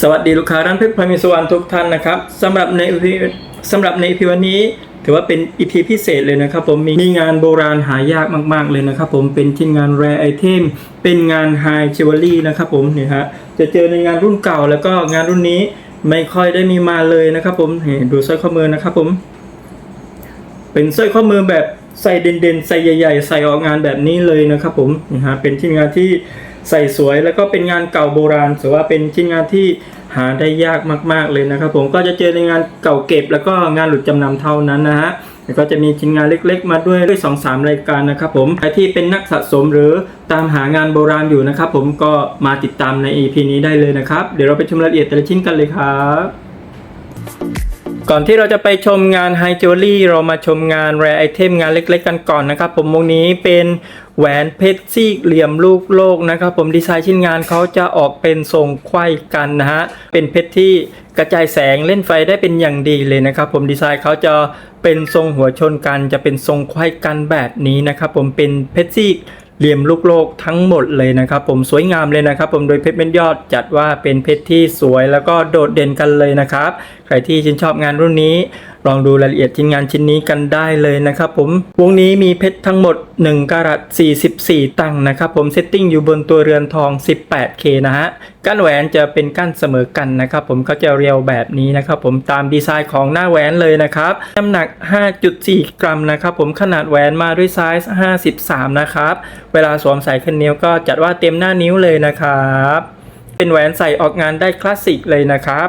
สวัสดีลูกค้าร้านเพชรพามิสวรรณทุกท่านนะครับสำหรับในสำหรับใน EP วันนี้ ถือว่าเป็น EP พิเศษเลยนะครับ ผมมีมีงานโบราณหายากมาก ๆเลยนะครับ ผมเป็นชิ้นงาน rare item เป็นงาน high jewelry นะครับผมนี่ฮะจะเจอในงานรุ่นเก่าแล้วก็งานรุ่นนี้ไม่ค่อยได้มีมาเลยนะครับ ผมนี่ดูสร้อยข้อมือนะครับ ผม เป็นสร้อยข้อมือแบบใส่เด่นๆใส่ใหญ่ ๆ ใส่ออกงานแบบนี้เลยนะครับ ผมนี่ฮะเป็นชิ้นงานที่ ใส่สวยแล้วก็เป็นงานเก่าโบราณถือว่าเป็นชิ้นงานที่หาได้ยากมาก ๆเลยนะครับ ผมก็จะเจอในงานเก่าเก็บ แล้วก็งานหลุดจำนำเท่านั้นนะฮะแล้วก็จะมีชิ้นงานเล็ก ๆ มาด้วยด้วย2องสามรายการนะครับผมใครที่เป็นนักสะสมหรือตามหางานโบราณอยู่นะครับผมก็มาติดตามใน EP นี้ได้เลยนะครับ เดี๋ยวเราไปชมรายละเอียดแต่ละชิ้นกันเลยครับก่อนที่เราจะไปชมงานไฮจิวเวลรี่เรามาชมงานแรไอเทมงานเล็ก ๆ กันก่อนนะครับ ผมวงนี้เป็น แหวนเพชรซีกเหลี่ยมลูกโลกนะครับ ผมดีไซน์ชิ้นงานเขาจะออกเป็นทรงไขว้กันนะฮะเป็นเพชรที่กระจายแสงเล่นไฟได้เป็นอย่างดีเลยนะครับ ผมดีไซน์เขาจะเป็นทรงหัวชนกัน จะเป็นทรงไขว้กันแบบนี้นะครับ ผมเป็นเพชรซีกเหลี่ยมลูกโลกทั้งหมดเลยนะครับ ผมสวยงามเลยนะครับ ผมโดยเพชรเม็ดยอดจัดว่าเป็นเพชรที่สวยแล้วก็โดดเด่นกันเลยนะครับใครที่ชื่นชอบงานรุ่นนี้ ลองดูรายละเอียดชิ้นงานชิ้นนี้กันได้เลยนะครับผม วงนี้มีเพชรทั้งหมด 1กะรัต44 ตังนะครับผมเซตติ้งอยู่บนตัวเรือนทอง 18K นะฮะ ก้านแหวนจะเป็นก้านเสมอกันนะครับผมก็จะเรียวแบบนี้นะครับผมตามดีไซน์ของหน้าแหวนเลยนะครับ น้ำหนัก 5.4 กรัมนะครับผมขนาดแหวนมาด้วยไซส์ 53 นะครับ เวลาสวมใส่ขึ้นนิ้วก็จัดว่าเต็มหน้านิ้วเลยนะครับ เป็นแหวนใส่ออกงานได้คลาสสิกเลยนะครับ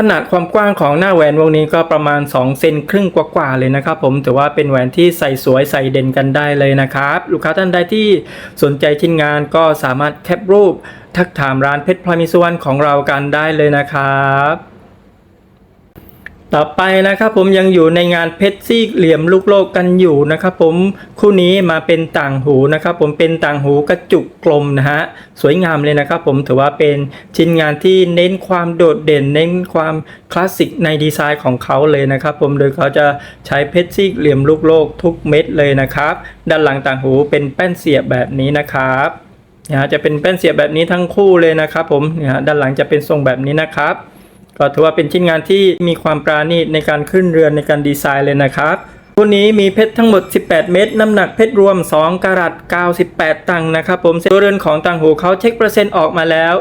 ขนาดความกว้างของหน้าแหวนวงนี้ก็ประมาณ 2 เซนครึ่งกว่าๆเลยนะครับ ผมถือว่าเป็นแหวนที่ใส่สวยใส่เด่นกันได้เลยนะครับ ลูกค้าท่านใดที่สนใจชิ้นงานก็สามารถแคปรูป ทักถามร้านเพชรพลอยมิสวรรณของเรากันได้เลยนะครับ ต่อไปนะครับผมยังอยู่ในงานเพชรซีกเหลี่ยมลูกโลกกันอยู่นะครับผมคู่นี้มาเป็นต่างหูนะครับผมเป็นต่างหูกระจุกกลมนะฮะสวยงามเลยนะครับผมถือว่าเป็นชิ้นงานที่เน้นความโดดเด่น เน้นความคลาสสิกในดีไซน์ของเขาเลยนะครับผมโดยเขาจะใช้เพชรซีกเหลี่ยมลูกโลกทุกเม็ดเลยนะครับ ด้านหลังต่างหูเป็นแป้นเสียบแบบนี้นะครับนะฮะจะเป็นแป้นเสียบแบบนี้ทั้งคู่เลยนะครับผมนี่ยฮะด้านหลังจะเป็นทรงแบบนี้นะครับ ก็ถือว่าเป็นชิ้นงานที่มีความปราณีตในการขึ้นเรือนในการดีไซน์เลยนะครับคู่นี้มีเพชรทั้งหมด 18 เม็ดน้ำหนักเพชรรวม 2กะรัต98 ตังค์นะครับผมตัวเรือนของต่างหูเขาเช็คเปอร์เซ็นต์ออกมาแล้ว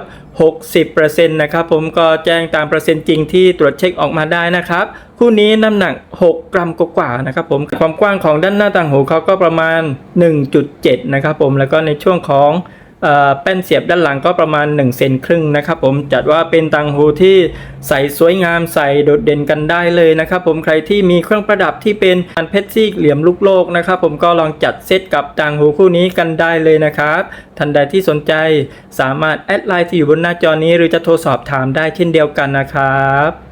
60%นะครับผมก็แจ้งตามเปอร์เซ็นต์จริงที่ตรวจเช็คออกมาได้นะครับ คู่นี้น้ำหนัก 6 กรัมกว่าๆนะครับผมความกว้างของด้านหน้าต่างหูเขาก็ประมาณ 1.7 นะครับผมแล้วก็ในช่วงของ แป้นเสียบด้านหลังก็ประมาณ1เซนครึ่งนะครับผมจัดว่าเป็นตังหูที่ใส่สวยงามใส่โดดเด่นกันได้เลยนะครับผมใครที่มีเครื่องประดับที่เป็นอันเพชรซีกเหลี่ยมลูกโลกนะครับผมก็ลองจัดเซตกับตังหูคู่นี้กันได้เลยนะครับท่านใดที่สนใจสามารถแอดไลน์ที่อยู่บนหน้าจอนี้ หรือจะโทรสอบถามได้เช่นเดียวกันนะครับ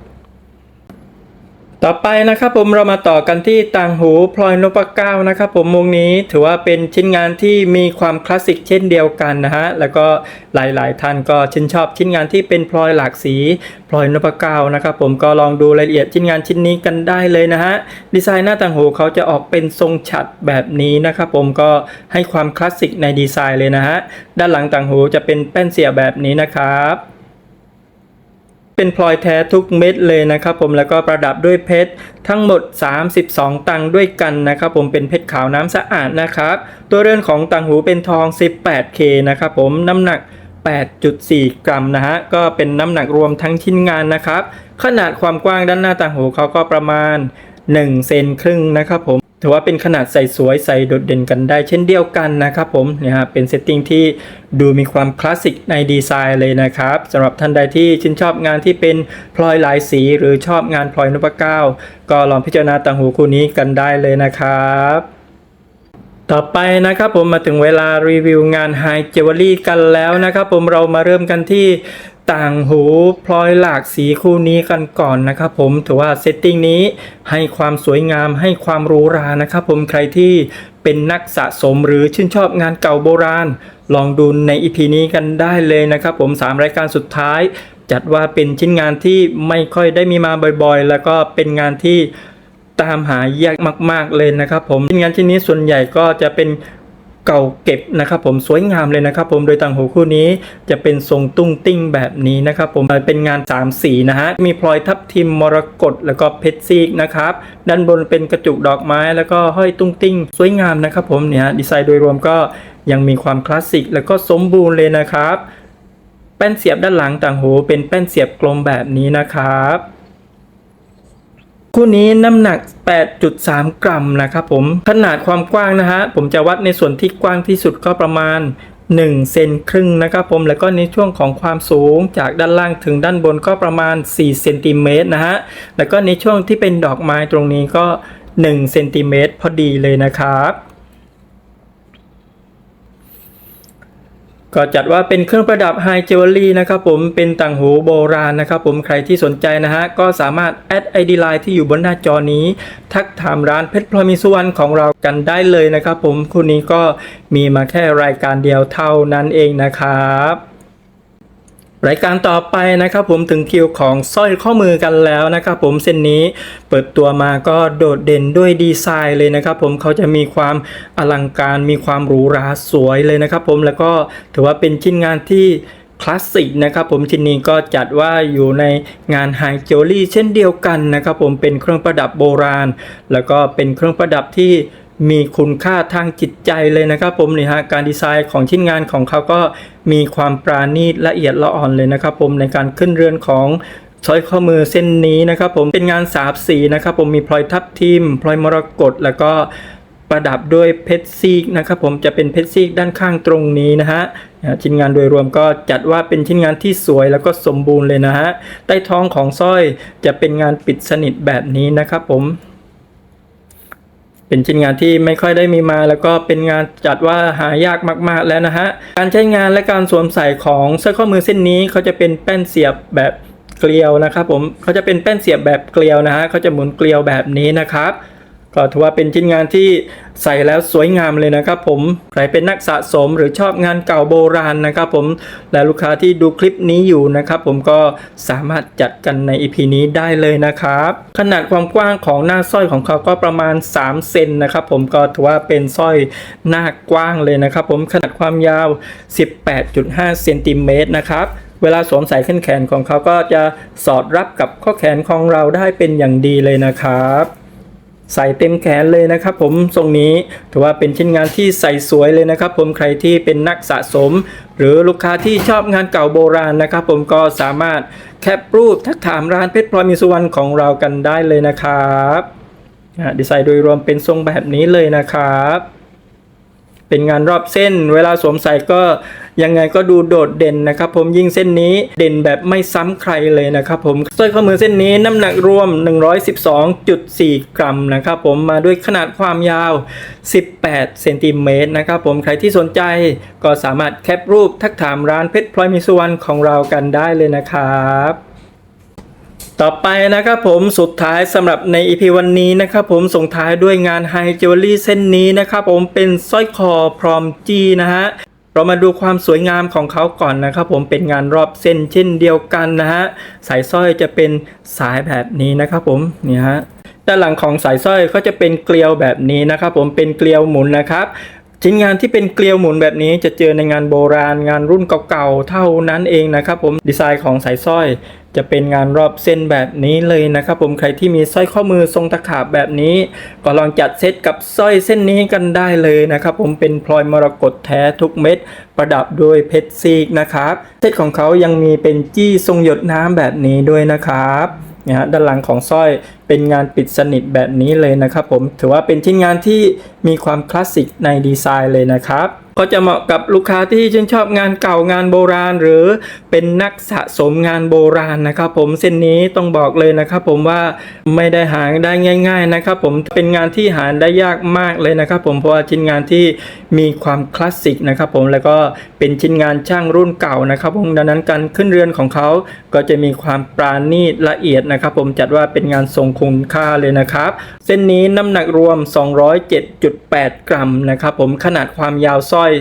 ต่อไปนะครับผมเรามาต่อกันที่ต่างหูพลอยนพเก้านะครับผมวงนี้ถือว่าเป็นชิ้นงานที่มีความคลาสสิกเช่นเดียวกันนะฮะแล้วก็หลายๆ ท่านก็ชื่นชอบชิ้นงานที่เป็นพลอยหลากสีพลอยนพเก้านะครับผมก็ลองดูรายละเอียดชิ้นงานชิ้นนี้กันได้เลยนะฮะดีไซน์หน้าต่างหูเขาจะออกเป็นทรงฉัดแบบนี้นะครับผมก็ให้ความคลาสสิกในดีไซน์เลยนะฮะด้านหลังต่างหูจะเป็นแป้นเสียบแบบนี้นะครับ เป็นพลอยแท้ทุกเม็ดเลยนะครับผมแล้วก็ประดับด้วยเพชรทั้งหมด 32 ตังค์ด้วยกันนะครับผมเป็นเพชรขาวน้ำสะอาดนะครับตัวเรือนของต่างหูเป็นทอง 18K นะครับผมน้ำหนัก 8.4 กรัมนะฮะก็เป็นน้ำหนักรวมทั้งชิ้นงานนะครับ ขนาดความกว้างด้านหน้าต่างหูเขาก็ประมาณ1เซนครึ่งนะครับผม ถือว่าเป็นขนาดใส่สวยใส่โดดเด่นกันได้เช่นเดียวกันนะครับผมเนี่ยฮะเป็นเซตติ้งที่ดูมีความคลาสสิกในดีไซน์เลยนะครับสำหรับท่านใดที่ชื่นชอบงานที่เป็นพลอยหลายสี หรือชอบงานพลอยนพเก้า ก็ลองพิจารณาต่างหูคู่นี้กันได้เลยนะครับต่อไปนะครับผมมาถึงเวลารีวิวงานไฮเจว e รี่กันแล้วนะครับผมเรามาเริ่มกันที่ ต่างหูพลอยหลากสีคู่นี้กันก่อนนะครับผมถือว่าเซตติ้งนี้ให้ความสวยงามให้ความหรูหรานะครับผมใครที่เป็นนักสะสมหรือชื่นชอบงานเก่าโบราณ ลองดูในอีพีนี้กันได้เลยนะครับผมสามรายการสุดท้าย จัดว่าเป็นชิ้นงานที่ไม่ค่อยได้มีมาบ่อยๆ แล้วก็เป็นงานที่ตามหายากมาก ๆเลยนะครับผมชิ้นงานชิ้นนี้ส่วนใหญ่ก็จะเป็น เก่าเก็บนะครับผมสวยงามเลยนะครับผมโดยต่างหูคู่นี้จะเป็นทรงตุ้งติ้งแบบนี้นะครับผมเป็นงาน 3 สีนะฮะมีพลอยทับทิมมรกตแล้วก็เพชรซีกนะครับด้านบนเป็นกระจุกดอกไม้แล้วก็ห้อยตุ้งติ้ง สวยงามนะครับผมเนี่ยดีไซน์โดยรวมก็ยังมีความคลาสสิกแล้วก็สมบูรณ์เลยนะครับ แป้นเสียบด้านหลังต่างหูเป็นแป้นเสียบกลมแบบนี้นะครับ คู่นี้น้ำหนัก 8.3 กรัมนะครับผมขนาดความกว้างนะฮะผมจะวัดในส่วนที่กว้างที่สุดก็ประมาณ1เซนครึ่งนะครับผมแล้วก็ในช่วงของความสูงจากด้านล่างถึงด้านบนก็ประมาณ4เซนติเมตรนะฮะแล้วก็ในช่วงที่เป็นดอกไม้ตรงนี้ก็1เซนติเมตรพอดีเลยนะครับ ก็จัดว่าเป็นเครื่องประดับไฮเจวลรี่นะครับผมเป็นต่างหูโบราณนะครับผมใครที่สนใจนะฮะก็สามารถแอดไอดีไลน์ที่อยู่บนหน้าจอนี้ ทักถามร้านเพชรพลอยมีสุวรรณของเรากันได้เลยนะครับผมคู่นี้ก็มีมาแค่รายการเดียวเท่านั้นเองนะครับ รายการต่อไปนะครับผมถึงคิวของสร้อยข้อมือกันแล้วนะครับผมเส้นนี้เปิดตัวมาก็โดดเด่นด้วยดีไซน์เลยนะครับผมเขาจะมีความอลังการมีความหรูหราสวยเลยนะครับผมแล้วก็ถือว่าเป็นชิ้นงานที่คลาสสิกนะครับผมชิ้นนี้ก็จัดว่าอยู่ในงานไฮจิวเวลรี่เช่นเดียวกันนะครับผมเป็นเครื่องประดับโบราณ แล้วก็เป็นเครื่องประดับที่มีคุณค่าทางจิตใจเลยนะครับผมนี่ฮะการดีไซน์ของชิ้นงานของเขาก็ มีความปราณีตละเอียดละอ่อนเลยนะครับผมในการขึ้นเรือนของสร้อยข้อมือเส้นนี้นะครับผมเป็นงานสาบสีนะครับผมมีพลอยทับทิมพลอยมรกตแล้วก็ประดับด้วยเพชรซีกนะครับผมจะเป็นเพชรซีกด้านข้างตรงนี้นะฮะชิ้นงานโดยรวมก็จัดว่าเป็นชิ้นงานที่สวยแล้วก็สมบูรณ์เลยนะฮะใต้ท้องของสร้อยจะเป็นงานปิดสนิทแบบนี้นะครับผม เป็นชิ้นงานที่ไม่ค่อยได้มีมา แล้วก็เป็นงานจัดว่าหายากมาก ๆ แล้วนะฮะ การใช้งานและการสวมใส่ของสร้อยข้อมือเส้นนี้เขาจะเป็นแป้นเสียบแบบเกลียวนะครับผมเขาจะเป็นแป้นเสียบแบบเกลียวนะฮะเขาจะหมุนเกลียวแบบนี้นะครับ ก็ถือว่าเป็นชิ้นงานที่ใส่แล้วสวยงามเลยนะครับผม ใครเป็นนักสะสมหรือชอบงานเก่าโบราณนะครับผม และลูกค้าที่ดูคลิปนี้อยู่นะครับผมก็สามารถจัดกันใน EP นี้ได้เลยนะครับ ขนาดความกว้างของหน้าสร้อยของเขาก็ประมาณ 3 เซนนะครับผมก็ถือว่าเป็นสร้อยหน้ากว้างเลยนะครับผมขนาดความยาว 18.5 เซนติเมตรนะครับเวลาสวมใส่ขึ้นแขนของเขาก็จะสอดรับกับข้อแขนของเราได้เป็นอย่างดีเลยนะครับ ใส่เต็มแขนเลยนะครับผมทรงนี้ถือว่าเป็นชิ้นงานที่ใส่สวยเลยนะครับ ผมใครที่เป็นนักสะสม หรือลูกค้าที่ชอบงานเก่าโบราณนะครับ ผมก็สามารถแคปรูปทักถามร้านเพชรพลอยมีสุวรรณของเรากันได้เลยนะครับดีไซน์โดยรวมเป็นทรงแบบนี้เลยนะครับ เป็นงานรอบเส้น เวลาสวมใส่ก็ยังไงก็ดูโดดเด่นนะครับ ผมยิ่งเส้นนี้เด่นแบบไม่ซ้ำใครเลยนะครับผมสร้อยข้อมือเส้นนี้น้ำหนักรวม 112.4 กรัมนะครับผมมาด้วยขนาดความยาว 18 เซนติเมตรนะครับผมใครที่สนใจก็สามารถแคปรูปทักถามร้านเพชรพลอยมีสุวรรณของเรากันได้เลยนะครับ ต่อไปนะครับผมสุดท้ายสำหรับใน EP วันนี้นะครับผมส่งท้ายด้วยงานไฮจิวเวลรี่เส้นนี้นะครับผมเป็นสร้อยคอพร้อมจีนะฮะเรามาดูความสวยงามของเขาก่อนนะครับผมเป็นงานรอบเส้นเช่นเดียวกันนะฮะสายสร้อยจะเป็นสายแบบนี้นะครับผมนี่ฮะด้านหลังของสายสร้อยก็จะเป็นเกลียวแบบนี้นะครับผมเป็นเกลียวหมุนนะครับ ชิ้นงานที่เป็นเกลียวหมุนแบบนี้จะเจอในงานโบราณ งานรุ่นเก่าๆเท่านั้นเองนะครับผมดีไซน์ของสายสร้อยจะเป็นงานรอบเส้นแบบนี้เลยนะครับผมใครที่มีสร้อยข้อมือทรงตะขาบแบบนี้ ก็ลองจัดเซตกับสร้อยเส้นนี้กันได้เลยนะครับผมเป็นพลอยมรกตแท้ทุกเม็ด ประดับด้วยเพชรซีกนะครับเซตของเขายังมีเป็นจี้ทรงหยดน้ำแบบนี้ด้วยนะครับนะฮะด้านหลังของสร้อย เป็นงานปิดสนิทแบบนี้เลยนะครับผมถือว่าเป็นชิ้นงานที่มีความคลาสสิกในดีไซน์เลยนะครับก็จะเหมาะกับลูกค้าที่ชื่นชอบงานเก่างานโบราณ หรือเป็นนักสะสมงานโบราณนะครับ ผมเส้นนี้ต้องบอกเลยนะครับ ผมว่าไม่ได้หาได้ง่าย ๆนะครับ ผมเป็นงานที่หาได้ยากมากเลยนะครับ ผมเพราะว่าชิ้นงานที่มีความคลาสสิกนะครับ ผมแล้วก็เป็นชิ้นงานช่างรุ่นเก่านะครับผมดังนั้นการขึ้นเรือนของเขาก็จะมีความปราณีตละเอียดนะครับ ผมจัดว่าเป็นงานทรงคุณค่าเลยนะครับ เส้นนี้น้ำหนักรวม 207.8 กรัมนะครับผมขนาดความยาวสร้อย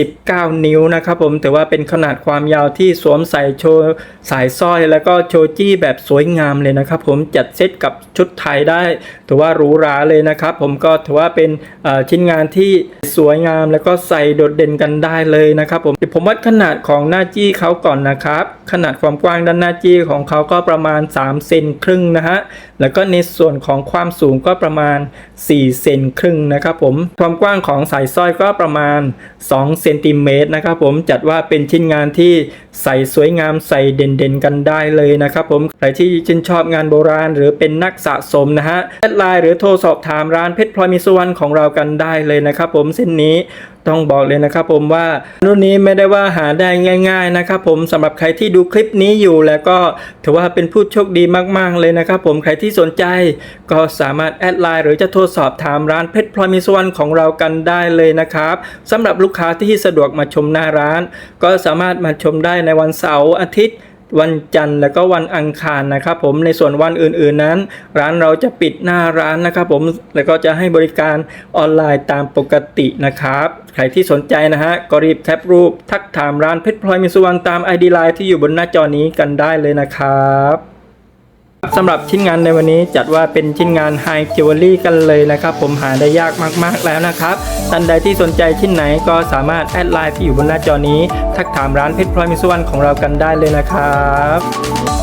19 นิ้วนะครับผมแต่ว่าเป็นขนาดความยาวที่สวมใส่โชว์สายสร้อยแล้วก็โชว์จี้แบบสวยงามเลยนะครับผมจัดเซตกับชุดไทยได้ ถือว่าหรูหราเลยนะครับผมก็ถือว่าเป็นชิ้นงานที่สวยงามแล้วก็ใส่โดดเด่นกันได้เลยนะครับผมเดี๋ยวผมวัดขนาดของหน้าจี้เขาก่อนนะครับ ขนาดความกว้างด้านหน้าจี้ของเขาก็ประมาณ3เซนครึ่งนะฮะแล้วก็ในส่วนของความสูงก็ประมาณ 4 เซนครึ่งนะครับผม ความกว้างของสายสร้อยก็ประมาณ2เซนติเมตรนะครับผมจัดว่าเป็นชิ้นงานที่ใส่สวยงามใส่เด่นๆกันได้เลยนะครับผมใครที่ชื่นชอบงานโบราณ หรือเป็นนักสะสมนะฮะแอดไลน์หรือโทรสอบถามร้านเพชรพลอยมีสุวรรณของเรากันได้เลยนะครับผมเส้นนี้ต้องบอกเลยนะครับผมว่ารุ่นนี้ไม่ได้ว่าหาได้ง่าย ๆนะครับผมสำหรับใครที่ดูคลิปนี้อยู่แล้วก็ถือว่าเป็นผู้โชคดีมากๆเลยนะครับผมใครที่สนใจก็สามารถแอดไลน์หรือจะโทรสอบถามร้านเพชรพลอยมีสุวรรณของเรากันได้เลยนะครับสำหรับลูกค้าที่สะดวกมาชมหน้าร้าน ก็สามารถมาชมได้ในวันเสาร์อาทิตย์ วันจันทร์แล้วก็วันอังคารนะครับผมในส่วนวันอื่นๆนั้น ร้านเราจะปิดหน้าร้านนะครับผมแล้วก็จะให้บริการออนไลน์ตามปกตินะครับ ใครที่สนใจนะฮะก็รีบแคปรูปทักถามร้านเพชรพลอยมิสุวรรณตาม ID ไลน์ที่อยู่บนหน้าจอนี้กันได้เลยนะครับ สำหรับชิ้นงานในวันนี้จัดว่าเป็นชิ้นงานไฮจิวเวลรี่กันเลยนะครับ ผมหาได้ยากมากๆแล้วนะครับท่านใดที่สนใจชิ้นไหนก็สามารถแอดไลน์ที่อยู่บนหน้าจอนี้ ทักถามร้านเพชรพลอยมิสวรรณของเรากันได้เลยนะครับ